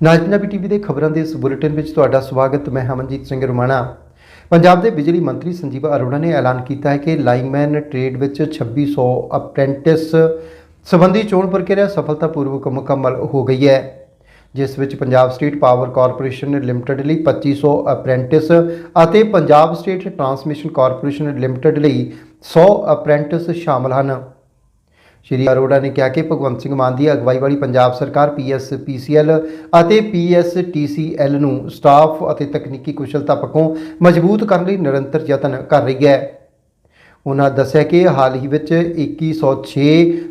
ਨਾਜ Punjabi TV ਦੇ ਖਬਰਾਂ ਦੇ ਇਸ ਬੁਲੇਟਿਨ ਵਿੱਚ ਤੁਹਾਡਾ ਸਵਾਗਤ, ਮੈਂ ਹਮਨਜੀਤ ਸਿੰਘ ਰੁਮਾਣਾ। ਪੰਜਾਬ ਦੇ ਬਿਜਲੀ ਮੰਤਰੀ ਸੰਜੀਵ ਅਰੋੜਾ ਨੇ ਐਲਾਨ ਕੀਤਾ ਹੈ ਕਿ ਲਾਈਨਮੈਨ ਟ੍ਰੇਡ ਵਿੱਚ 2600 ਅਪ੍ਰੈਂਟਿਸ ਸੰਬੰਧੀ ਚੋਣ ਪ੍ਰਕਿਰਿਆ ਸਫਲਤਾਪੂਰਵਕ ਮੁਕੰਮਲ ਹੋ ਗਈ ਹੈ, ਜਿਸ ਵਿੱਚ Punjab State Power Corporation Limited ਲਈ 2500 ਅਪ੍ਰੈਂਟਿਸ ਅਤੇ Punjab State Transmission Corporation Limited ਲਈ 100 ਅਪ੍ਰੈਂਟਿਸ ਸ਼ਾਮਲ ਹਨ। ਸ਼੍ਰੀ ਅਰੋੜਾ ਨੇ ਕਿਹਾ ਕਿ ਭਗਵੰਤ ਸਿੰਘ ਮਾਨ ਦੀ ਅਗਵਾਈ ਵਾਲੀ ਪੰਜਾਬ ਸਰਕਾਰ ਪੀਐਸਪੀਸੀਐਲ ਅਤੇ ਪੀਐਸਟੀਸੀਐਲ ਨੂੰ ਸਟਾਫ ਅਤੇ ਤਕਨੀਕੀ ਕੁਸ਼ਲਤਾ ਪੱਖੋਂ ਮਜ਼ਬੂਤ ਕਰਨ ਲਈ ਨਿਰੰਤਰ ਯਤਨ ਕਰ ਰਹੀ ਹੈ। ਉਹਨਾਂ ਦੱਸਿਆ ਕਿ ਹਾਲ ਹੀ ਵਿੱਚ 2106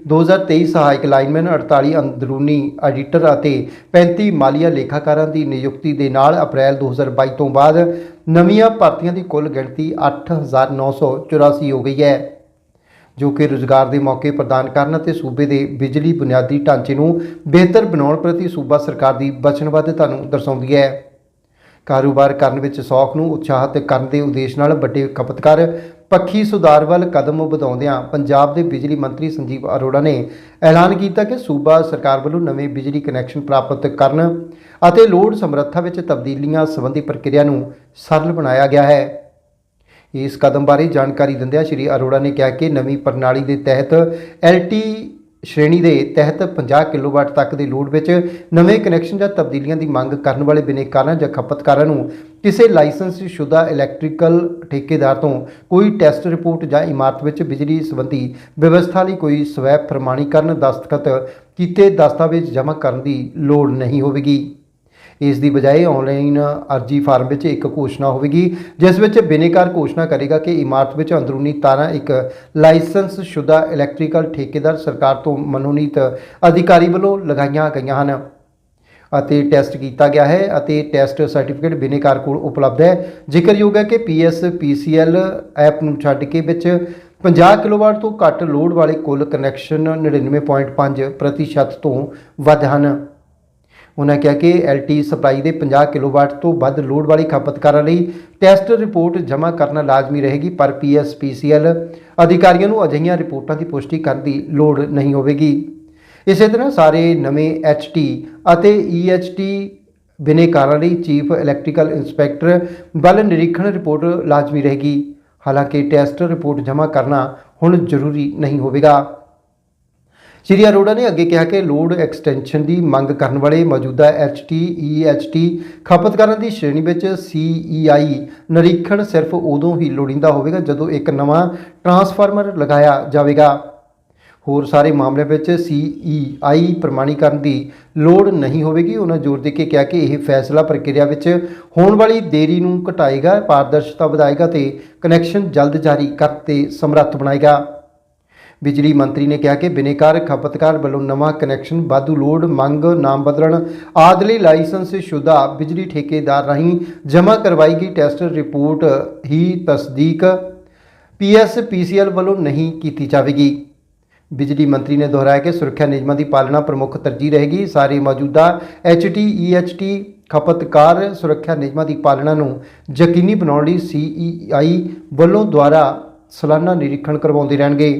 2023 ਸਹਾਇਕ ਲਾਈਨਮੈਨ 48 ਅੰਦਰੂਨੀ ਐਡੀਟਰ ਅਤੇ 35 ਮਾਲੀਆ ਲੇਖਾਕਾਰਾਂ ਦੀ ਨਿਯੁਕਤੀ ਦੇ ਨਾਲ ਅਪ੍ਰੈਲ 2022 ਤੋਂ ਬਾਅਦ ਨਵੀਆਂ ਭਰਤੀਆਂ ਦੀ ਕੁੱਲ ਗਿਣਤੀ 8984 ਹੋ ਗਈ ਹੈ। ਜੋ ਕਿ ਰੁਜ਼ਗਾਰ ਦੇ ਮੌਕੇ ਪ੍ਰਦਾਨ ਕਰਨ ਅਤੇ ਸੂਬੇ ਦੇ ਬਿਜਲੀ ਬੁਨਿਆਦੀ ਢਾਂਚੇ ਨੂੰ ਬਿਹਤਰ ਬਣਾਉਣ ਪ੍ਰਤੀ ਸੂਬਾ ਸਰਕਾਰ ਦੀ ਵਚਨਬੱਧਤਾ ਨੂੰ ਦਰਸਾਉਂਦੀ ਹੈ। ਕਾਰੋਬਾਰ ਕਰਨ ਵਿੱਚ ਸੌਖ ਨੂੰ ਉਤਸ਼ਾਹਿਤ ਕਰਨ ਦੇ ਉਦੇਸ਼ ਨਾਲ ਵੱਡੇ ਖਪਤਕਾਰ ਪੱਖੀ ਸੁਧਾਰ ਵੱਲ ਕਦਮ ਵਧਾਉਂਦਿਆਂ ਪੰਜਾਬ ਦੇ ਬਿਜਲੀ ਮੰਤਰੀ ਸੰਜੀਵ ਅਰੋੜਾ ਨੇ ਐਲਾਨ ਕੀਤਾ ਕਿ ਸੂਬਾ ਸਰਕਾਰ ਵੱਲੋਂ ਨਵੇਂ ਬਿਜਲੀ ਕਨੈਕਸ਼ਨ ਪ੍ਰਾਪਤ ਕਰਨ ਅਤੇ ਲੋਡ ਸਮਰੱਥਾ ਵਿੱਚ ਤਬਦੀਲੀਆਂ ਸੰਬੰਧੀ ਪ੍ਰਕਿਰਿਆ ਨੂੰ ਸਰਲ ਬਣਾਇਆ ਗਿਆ ਹੈ। ਇਸ ਕਦਮ ਬਾਰੇ ਜਾਣਕਾਰੀ ਦਿੰਦਿਆਂ ਸ਼੍ਰੀ ਅਰੋੜਾ ਨੇ ਕਿਹਾ ਕਿ ਨਵੀਂ ਪ੍ਰਣਾਲੀ ਦੇ ਤਹਿਤ LT ਸ਼੍ਰੇਣੀ ਦੇ ਤਹਿਤ 50 ਕਿਲੋਵਾਟ ਤੱਕ ਦੀ ਲੋਡ ਵਿੱਚ ਨਵੇਂ ਕਨੈਕਸ਼ਨ ਜਾਂ ਤਬਦੀਲੀਆਂ ਦੀ ਮੰਗ ਕਰਨ ਵਾਲੇ ਬਿਨੇਕਾਰਾਂ ਜਾਂ ਖਪਤਕਾਰਾਂ ਨੂੰ ਕਿਸੇ ਲਾਇਸੈਂਸ ਸ਼ੁਦਾ ਇਲੈਕਟ੍ਰੀਕਲ ਠੇਕੇਦਾਰ ਤੋਂ ਕੋਈ ਟੈਸਟ ਰਿਪੋਰਟ ਜਾਂ ਇਮਾਰਤ ਵਿੱਚ ਬਿਜਲੀ ਸੰਬੰਧੀ ਵਿਵਸਥਾ ਲਈ ਕੋਈ ਸਵੈ ਪ੍ਰਮਾਣੀਕਰਨ ਦਸਤਖਤ ਕੀਤੇ ਦਸਤਾਵੇਜ਼ ਜਮ੍ਹਾਂ ਕਰਨ ਦੀ ਲੋੜ ਨਹੀਂ ਹੋਵੇਗੀ। ਇਸ ਦੀ ਬਜਾਏ ਆਨਲਾਈਨ ਅਰਜੀ ਫਾਰਮ ਵਿੱਚ ਇੱਕ ਘੋਸ਼ਣਾ ਹੋਵੇਗੀ, ਜਿਸ ਵਿੱਚ ਬਿਨੇਕਾਰ ਘੋਸ਼ਣਾ ਕਰੇਗਾ ਕਿ ਇਮਾਰਤ ਵਿੱਚ ਅੰਦਰੂਨੀ ਤਾਰਾਂ ਇੱਕ ਲਾਇਸੈਂਸ ਸ਼ੁਦਾ ਇਲੈਕਟ੍ਰੀਕਲ ਠੇਕੇਦਾਰ ਸਰਕਾਰ ਤੋਂ ਮਨੋਨੀਤ ਅਧਿਕਾਰੀ ਵੱਲੋਂ ਲਗਾਈਆਂ ਗਈਆਂ ਹਨ ਅਤੇ ਟੈਸਟ ਕੀਤਾ ਗਿਆ ਹੈ ਅਤੇ ਟੈਸਟ ਸਰਟੀਫਿਕੇਟ ਬਿਨੇਕਾਰ ਕੋਲ ਉਪਲਬਧ ਹੈ। ਜ਼ਿਕਰਯੋਗ ਹੈ ਕਿ ਪੀਐਸ ਪੀਸੀਐਲ ਐਪ ਨੂੰ ਛੱਡ ਕੇ ਵਿੱਚ 50 ਕਿਲੋਵਾਟ ਤੋਂ ਘੱਟ ਲੋਡ ਵਾਲੇ ਕੁੱਲ ਕਨੈਕਸ਼ਨ 99.5% ਪ੍ਰਤੀਸ਼ਤ ਤੋਂ ਵੱਧ ਹਨ। ਉਹਨਾਂ ਕਿਹਾ ਕਿ ਐਲਟੀ ਸਪਲਾਈ ਦੇ 50 ਕਿਲੋਵਾਟ ਤੋਂ ਵੱਧ ਲੋਡ ਵਾਲੀ ਖਪਤਕਾਰਾਂ ਲਈ ਟੈਸਟ ਰਿਪੋਰਟ ਜਮ੍ਹਾਂ ਕਰਨਾ ਲਾਜ਼ਮੀ ਰਹੇਗੀ, ਪਰ ਪੀਐਸਪੀਸੀਐਲ ਅਧਿਕਾਰੀਆਂ ਨੂੰ ਅਜਿਹੀਆਂ ਰਿਪੋਰਟਾਂ ਦੀ ਪੁਸ਼ਟੀ ਕਰਨ ਦੀ ਲੋੜ ਨਹੀਂ ਹੋਵੇਗੀ। ਇਸੇ ਤਰ੍ਹਾਂ ਸਾਰੇ ਨਵੇਂ ਐਚਟੀ ਅਤੇ ਈਐਚਟੀ ਬਿਨੇਕਾਰਾਂ ਲਈ ਚੀਫ ਇਲੈਕਟ੍ਰੀਕਲ ਇੰਸਪੈਕਟਰ ਵੱਲ ਨਿਰੀਖਣ ਰਿਪੋਰਟ ਲਾਜ਼ਮੀ ਰਹੇਗੀ। ਹਾਲਾਂਕਿ ਟੈਸਟ ਰਿਪੋਰਟ ਜਮ੍ਹਾਂ ਕਰਨਾ ਹੁਣ ਜ਼ਰੂਰੀ ਨਹੀਂ ਹੋਵੇਗਾ। ਸ਼੍ਰੀ ਅਰੋੜਾ ਨੇ ਅੱਗੇ ਕਿਹਾ ਕਿ ਲੋਡ ਐਕਸਟੈਂਸ਼ਨ ਦੀ ਮੰਗ ਕਰਨ ਵਾਲੇ ਮੌਜੂਦਾ ਐਚਟੀ ਈਐਚਟੀ ਖਪਤਕਾਰਾਂ ਦੀ ਸ਼੍ਰੇਣੀ ਵਿੱਚ ਸੀਈਆਈ ਨਿਰੀਖਣ ਸਿਰਫ ਉਦੋਂ ਹੀ ਲੋੜੀਂਦਾ ਹੋਵੇਗਾ ਜਦੋਂ ਇੱਕ ਨਵਾਂ ਟਰਾਂਸਫਾਰਮਰ ਲਗਾਇਆ ਜਾਵੇਗਾ। ਹੋਰ ਸਾਰੇ ਮਾਮਲਿਆਂ ਵਿੱਚ ਸੀਈਆਈ ਪ੍ਰਮਾਣੀਕਰਨ ਦੀ ਲੋੜ ਨਹੀਂ ਹੋਵੇਗੀ। ਉਹਨਾਂ ਜ਼ੋਰ ਦੇ ਕੇ ਕਿਹਾ ਕਿ ਇਹ ਫੈਸਲਾ ਪ੍ਰਕਿਰਿਆ ਵਿੱਚ ਹੋਣ ਵਾਲੀ ਦੇਰੀ ਨੂੰ ਘਟਾਏਗਾ, ਪਾਰਦਰਸ਼ਤਾ ਵਧਾਏਗਾ ਤੇ ਕਨੈਕਸ਼ਨ ਜਲਦ ਜਾਰੀ ਕਰਤੇ ਸਮਰੱਥ ਬਣਾਏਗਾ। ਬਿਜਲੀ ਮੰਤਰੀ ਨੇ ਕਿਹਾ ਕਿ ਬਿਨੇਕਾਰ ਖਪਤਕਾਰ ਵੱਲੋਂ ਨਵਾਂ ਕਨੈਕਸ਼ਨ, ਵਾਧੂ ਲੋਡ, ਮੰਗ, ਨਾਮ ਬਦਲਣ, ਆਦਿ ਲਈ ਲਾਇਸੈਂਸ ਸ਼ੁਦਾ ਬਿਜਲੀ ਠੇਕੇਦਾਰ ਰਾਹੀਂ ਜਮ੍ਹਾਂ ਕਰਵਾਈ ਗਈ ਟੈਸਟ ਰਿਪੋਰਟ ਹੀ ਤਸਦੀਕ ਪੀਐਸਪੀਸੀਐਲ ਵੱਲੋਂ ਨਹੀਂ ਕੀਤੀ ਜਾਵੇਗੀ। ਬਿਜਲੀ ਮੰਤਰੀ ਨੇ ਦੁਹਰਾਇਆ ਕਿ ਸੁਰੱਖਿਆ ਨਿਯਮਾਂ ਦੀ ਪਾਲਣਾ ਪ੍ਰਮੁੱਖ ਤਰਜੀਹ ਰਹੇਗੀ। ਸਾਰੇ ਮੌਜੂਦਾ ਐਚਟੀ, ਈਐਚਟੀ ਖਪਤਕਾਰ ਸੁਰੱਖਿਆ ਨਿਯਮਾਂ ਦੀ ਪਾਲਣਾ ਨੂੰ ਯਕੀਨੀ ਬਣਾਉਣ ਲਈ ਸੀਈਆਈ ਵੱਲੋਂ ਦੁਆਰਾ ਸਾਲਾਨਾ ਨਿਰੀਖਣ ਕਰਵਾਉਂਦੇ ਰਹਿਣਗੇ।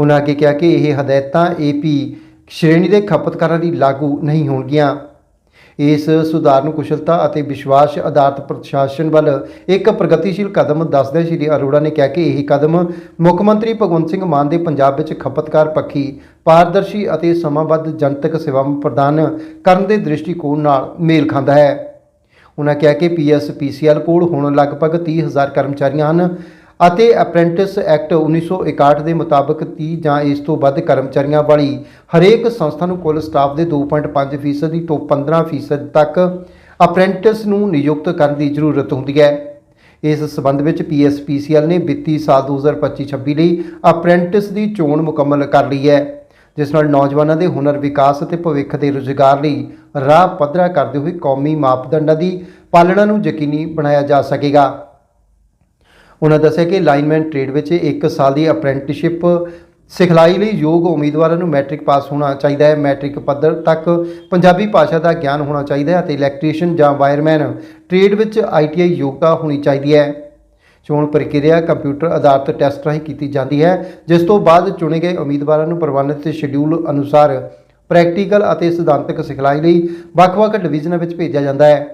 ਉਹਨਾਂ ਅੱਗੇ ਕਿਹਾ ਕਿ ਇਹ ਹਦਾਇਤਾਂ ਏਪੀ ਸ਼੍ਰੇਣੀ ਦੇ ਖਪਤਕਾਰਾਂ ਲਈ ਲਾਗੂ ਨਹੀਂ ਹੋਣਗੀਆਂ। ਇਸ ਸੁਧਾਰ ਨੂੰ ਕੁਸ਼ਲਤਾ ਅਤੇ ਵਿਸ਼ਵਾਸ ਆਧਾਰਿਤ ਪ੍ਰਸ਼ਾਸਨ ਵੱਲ ਇੱਕ ਪ੍ਰਗਤੀਸ਼ੀਲ ਕਦਮ ਦੱਸਦੇ ਸ਼੍ਰੀ ਅਰੋੜਾ ਨੇ ਕਿਹਾ ਕਿ ਇਹ ਕਦਮ ਮੁੱਖ ਮੰਤਰੀ ਭਗਵੰਤ ਸਿੰਘ ਮਾਨ ਦੇ ਪੰਜਾਬ ਵਿੱਚ ਖਪਤਕਾਰ ਪੱਖੀ, ਪਾਰਦਰਸ਼ੀ ਅਤੇ ਸਮਾਂਬੱਧ ਜਨਤਕ ਸੇਵਾਵਾਂ ਪ੍ਰਦਾਨ ਕਰਨ ਦੇ ਦ੍ਰਿਸ਼ਟੀਕੋਣ ਨਾਲ ਮੇਲ ਖਾਂਦਾ ਹੈ। ਉਹਨਾਂ ਕਿਹਾ ਕਿ ਪੀਐਸਪੀਸੀਐਲ ਕੋਲ ਹੁਣ ਲਗਭਗ 30000 ਕਰਮਚਾਰੀਆਂ ਹਨ ਅਤੇ ਅਪ੍ਰੈਂਟਿਸ ਐਕਟ 1961 ਦੇ ਮੁਤਾਬਕ 30 ਜਾਂ ਇਸ ਤੋਂ ਵੱਧ ਕਰਮਚਾਰੀਆਂ ਵਾਲੀ ਹਰੇਕ ਸੰਸਥਾ ਨੂੰ ਕੁੱਲ ਸਟਾਫ ਦੇ 2.5% ਫੀਸਦੀ ਤੋਂ 15% ਤੱਕ ਅਪ੍ਰੈਂਟਿਸ ਨੂੰ ਨਿਯੁਕਤ ਕਰਨ ਦੀ ਜ਼ਰੂਰਤ ਹੁੰਦੀ ਹੈ। ਇਸ ਸਬੰਧ ਵਿੱਚ ਪੀਐਸਪੀਸੀਐਲ ਨੇ ਵਿੱਤੀ ਸਾਲ 2025-26 ਲਈ ਅਪ੍ਰੈਂਟਿਸ ਦੀ ਚੋਣ ਮੁਕੰਮਲ ਕਰ ਲਈ ਹੈ, ਜਿਸ ਨਾਲ ਨੌਜਵਾਨਾਂ ਦੇ ਹੁਨਰ ਵਿਕਾਸ ਅਤੇ ਭਵਿੱਖ ਦੇ ਰੁਜ਼ਗਾਰ ਲਈ ਰਾਹ ਪੱਧਰਾ ਕਰਦੇ ਹੋਏ ਕੌਮੀ ਮਾਪਦੰਡਾਂ ਦੀ ਪਾਲਣਾ ਨੂੰ ਯਕੀਨੀ ਬਣਾਇਆ ਜਾ ਸਕੇਗਾ। ਉਹਨਾਂ ਦੱਸਿਆ ਕਿ ਲਾਈਨਮੈਨ ਟ੍ਰੇਡ ਵਿੱਚ 1 ਸਾਲ ਦੀ ਅਪ੍ਰੈਂਟਿਸਸ਼ਿਪ ਸਿਖਲਾਈ ਲਈ ਯੋਗ ਉਮੀਦਵਾਰਾਂ ਨੂੰ ਮੈਟ੍ਰਿਕ ਪਾਸ ਹੋਣਾ ਚਾਹੀਦਾ ਹੈ। ਮੈਟ੍ਰਿਕ ਪੱਧਰ ਤੱਕ ਪੰਜਾਬੀ ਭਾਸ਼ਾ ਦਾ ਗਿਆਨ ਹੋਣਾ ਚਾਹੀਦਾ ਹੈ ਅਤੇ ਇਲੈਕਟ੍ਰੀਸ਼ੀਅਨ ਜਾਂ ਵਾਇਰਮੈਨ ਟ੍ਰੇਡ ਵਿੱਚ ਆਈਟੀਆਈ ਯੋਗਤਾ ਹੋਣੀ ਚਾਹੀਦੀ ਹੈ। ਚੋਣ ਪ੍ਰਕਿਰਿਆ ਕੰਪਿਊਟਰ ਆਧਾਰਿਤ ਟੈਸਟ ਰਾਹੀਂ ਕੀਤੀ ਜਾਂਦੀ ਹੈ, ਜਿਸ ਤੋਂ ਬਾਅਦ ਚੁਣੇ ਗਏ ਉਮੀਦਵਾਰਾਂ ਨੂੰ ਪ੍ਰਵਾਨਿਤ ਸ਼ਡਿਊਲ ਅਨੁਸਾਰ ਪ੍ਰੈਕਟੀਕਲ ਅਤੇ ਸਿਧਾਂਤਕ ਸਿਖਲਾਈ ਲਈ ਵੱਖ-ਵੱਖ ਡਿਵੀਜ਼ਨਾਂ ਵਿੱਚ ਭੇਜਿਆ ਜਾਂਦਾ ਹੈ।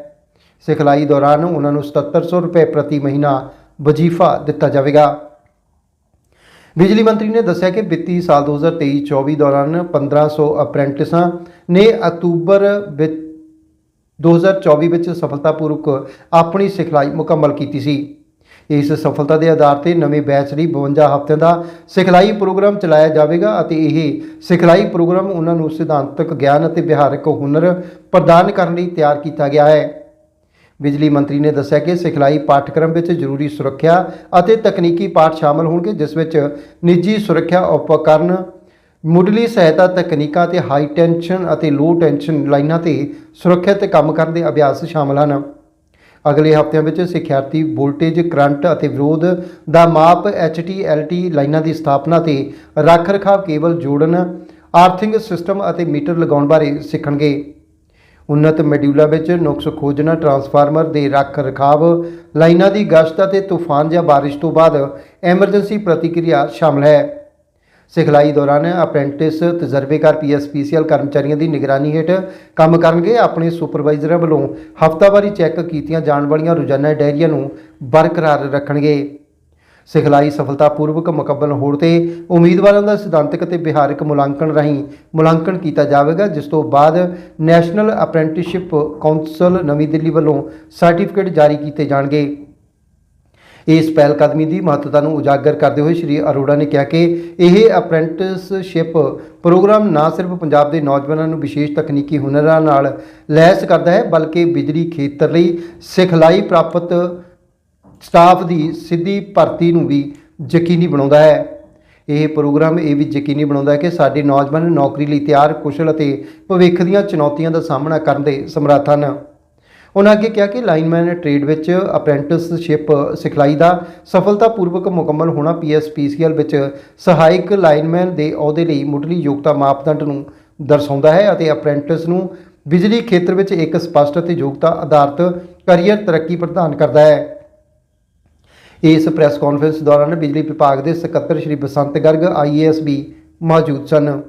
ਸਿਖਲਾਈ ਦੌਰਾਨ ਉਹਨਾਂ ਨੂੰ 7700 ਰੁਪਏ ਪ੍ਰਤੀ ਮਹੀਨਾ ਵਜ਼ੀਫਾ ਦਿੱਤਾ ਜਾਵੇਗਾ। ਬਿਜਲੀ ਮੰਤਰੀ ਨੇ ਦੱਸਿਆ ਕਿ ਵਿੱਤੀ ਸਾਲ 2023-24 ਦੌਰਾਨ 1500 ਅਪ੍ਰੈਂਟਿਸਾਂ ਨੇ ਅਕਤੂਬਰ ਵਿੱਚ 2024 ਵਿੱਚ ਸਫਲਤਾਪੂਰਵਕ ਆਪਣੀ ਸਿਖਲਾਈ ਮੁਕੰਮਲ ਕੀਤੀ ਸੀ। ਇਸ ਸਫਲਤਾ ਦੇ ਆਧਾਰ ਤੇ ਨਵੇਂ ਬੈਚ ਲਈ 52 ਹਫ਼ਤਿਆਂ ਦਾ ਸਿਖਲਾਈ ਪ੍ਰੋਗਰਾਮ ਚਲਾਇਆ ਜਾਵੇਗਾ ਅਤੇ ਇਹ ਸਿਖਲਾਈ ਪ੍ਰੋਗਰਾਮ ਉਹਨਾਂ ਨੂੰ ਸਿਧਾਂਤਕ ਗਿਆਨ ਅਤੇ ਵਿਹਾਰਕ ਹੁਨਰ ਪ੍ਰਦਾਨ ਕਰਨ ਲਈ ਤਿਆਰ ਕੀਤਾ ਗਿਆ ਹੈ। ਬਿਜਲੀ ਮੰਤਰੀ ਨੇ ਦੱਸਿਆ ਕਿ ਸਿਖਲਾਈ ਪਾਠਕ੍ਰਮ ਵਿੱਚ ਜ਼ਰੂਰੀ ਸੁਰੱਖਿਆ ਅਤੇ ਤਕਨੀਕੀ ਪਾਠ ਸ਼ਾਮਲ ਹੋਣਗੇ, ਜਿਸ ਵਿੱਚ ਨਿੱਜੀ ਸੁਰੱਖਿਆ ਉਪਕਰਨ, ਮੁੱਢਲੀ ਸਹਾਇਤਾ ਤਕਨੀਕਾਂ ਤੇ ਹਾਈ ਟੈਂਸ਼ਨ ਅਤੇ ਲੋ ਟੈਂਸ਼ਨ ਲਾਈਨਾਂ ਤੇ ਸੁਰੱਖਿਅਤ ਕੰਮ ਕਰਨ ਦੇ ਅਭਿਆਸ ਸ਼ਾਮਲ ਹਨ। ਅਗਲੇ ਹਫ਼ਤਿਆਂ ਵਿੱਚ ਸਿੱਖਿਆਰਥੀ ਵੋਲਟੇਜ ਕਰੰਟ ਅਤੇ ਵਿਰੋਧ ਦਾ ਮਾਪ HTLT ਲਾਈਨਾਂ ਦੀ ਸਥਾਪਨਾ ਤੇ ਰੱਖ ਰਖਾਵ ਕੇਬਲ ਜੋੜਨ ਆਰਥਿੰਗ ਸਿਸਟਮ ਅਤੇ ਮੀਟਰ ਲਗਾਉਣ ਬਾਰੇ ਸਿੱਖਣਗੇ। ਉન્નਤ ਮੋਡਿਊਲਾਂ ਵਿੱਚ ਨੁਕਸ ਖੋਜਣਾ, ਟਰਾਂਸਫਾਰਮਰ ਦੇ ਰੱਖ ਰਖਾਵ ਲਾਈਨਾਂ ਦੀ ਗਸ਼ਤ ਅਤੇ ਤੂਫਾਨ ਜਾਂ ਬਾਰਿਸ਼ ਤੋਂ ਬਾਅਦ ਐਮਰਜੈਂਸੀ ਪ੍ਰਤੀਕਿਰਿਆ ਸ਼ਾਮਲ ਹੈ। ਸਿਖਲਾਈ ਦੌਰਾਨ ਅਪ੍ਰੈਂਟਿਸ ਤਜਰਬੇਕਾਰ ਪੀਐਸਪੀਸੀਐਲ ਕਰਮਚਾਰੀਆਂ ਦੀ ਨਿਗਰਾਨੀ ਹੇਠ ਕੰਮ ਕਰਨਗੇ। ਆਪਣੇ ਸੁਪਰਵਾਈਜ਼ਰਾਂ ਵੱਲੋਂ ਹਫ਼ਤਾਵਾਰੀ ਚੈੱਕ ਕੀਤੀਆਂ ਜਾਣ ਵਾਲੀਆਂ ਰੋਜ਼ਾਨਾ ਡਾਇਰੀਆਂ ਨੂੰ ਬਰਕਰਾਰ ਰੱਖਣਗੇ। ਸਿਖਲਾਈ ਸਫਲਤਾਪੂਰਵਕ ਮੁਕੰਮਲ ਹੋਣ ਤੇ ਉਮੀਦਵਾਰਾਂ ਦਾ ਸਿਧਾਂਤਕ ਅਤੇ ਵਿਹਾਰਕ ਮੁਲਾਂਕਣ ਰਾਹੀਂ ਮੁਲਾਂਕਣ ਕੀਤਾ ਜਾਵੇਗਾ, ਜਿਸ ਤੋਂ ਬਾਅਦ ਨੈਸ਼ਨਲ ਅਪ੍ਰੈਂਟਿਸਸ਼ਿਪ ਕਾਉਂਸਲ ਨਵੀਂ ਦਿੱਲੀ ਵੱਲੋਂ ਸਰਟੀਫਿਕੇਟ ਜਾਰੀ ਕੀਤੇ ਜਾਣਗੇ। ਇਸ ਪਹਿਲ ਕਦਮੀ ਦੀ ਮਹੱਤਤਾ ਨੂੰ ਉਜਾਗਰ ਕਰਦੇ ਹੋਏ ਸ਼੍ਰੀ ਅਰੋੜਾ ਨੇ ਕਿਹਾ ਕਿ ਇਹ ਅਪ੍ਰੈਂਟਿਸਸ਼ਿਪ ਪ੍ਰੋਗਰਾਮ ਨਾ ਸਿਰਫ ਪੰਜਾਬ ਦੇ ਨੌਜਵਾਨਾਂ ਨੂੰ ਵਿਸ਼ੇਸ਼ ਤਕਨੀਕੀ ਹੁਨਰਾਂ ਨਾਲ ਲੈਸ ਕਰਦਾ ਹੈ, ਬਲਕਿ ਬਿਜਲੀ ਖੇਤਰ ਲਈ ਸਿਖਲਾਈ ਪ੍ਰਾਪਤ ਸਟਾਫ ਦੀ ਸਿੱਧੀ ਭਰਤੀ ਨੂੰ ਵੀ ਯਕੀਨੀ ਬਣਾਉਂਦਾ ਹੈ। ਇਹ ਪ੍ਰੋਗਰਾਮ ਇਹ ਵੀ ਯਕੀਨੀ ਬਣਾਉਂਦਾ ਹੈ ਕਿ ਸਾਡੇ ਨੌਜਵਾਨ ਨੌਕਰੀ ਲਈ ਤਿਆਰ, ਕੁਸ਼ਲ ਅਤੇ ਭਵਿੱਖ ਦੀਆਂ ਚੁਣੌਤੀਆਂ ਦਾ ਸਾਹਮਣਾ ਕਰਨ ਦੇ ਸਮਰੱਥ ਹਨ। ਉਹਨਾਂ ਅੱਗੇ ਕਿਹਾ ਕਿ ਲਾਈਨਮੈਨ ਟ੍ਰੇਡ ਵਿੱਚ ਅਪ੍ਰੈਂਟਿਸਸ਼ਿਪ ਸਿਖਲਾਈ ਦਾ ਸਫਲਤਾਪੂਰਵਕ ਮੁਕੰਮਲ ਹੋਣਾ ਪੀਐਸਪੀਸੀਐਲ ਵਿੱਚ ਸਹਾਇਕ ਲਾਈਨਮੈਨ ਦੇ ਅਹੁਦੇ ਲਈ ਮੁੱਢਲੀ ਯੋਗਤਾ ਮਾਪਦੰਡ ਨੂੰ ਦਰਸਾਉਂਦਾ ਹੈ ਅਤੇ ਅਪ੍ਰੈਂਟਿਸ ਨੂੰ ਬਿਜਲੀ ਖੇਤਰ ਵਿੱਚ ਇੱਕ ਸਪਸ਼ਟ ਅਤੇ ਯੋਗਤਾ ਆਧਾਰਿਤ ਕੈਰੀਅਰ ਤਰੱਕੀ ਪ੍ਰਦਾਨ ਕਰਦਾ ਹੈ। ਇਸ ਪ੍ਰੈਸ ਕਾਨਫਰੰਸ ਦੌਰਾਨ ਬਿਜਲੀ ਵਿਭਾਗ ਦੇ ਸਕੱਤਰ ਸ਼੍ਰੀ ਬਸੰਤ ਗਰਗ ਆਈਏਐਸ ਵੀ ਮੌਜੂਦ ਸਨ।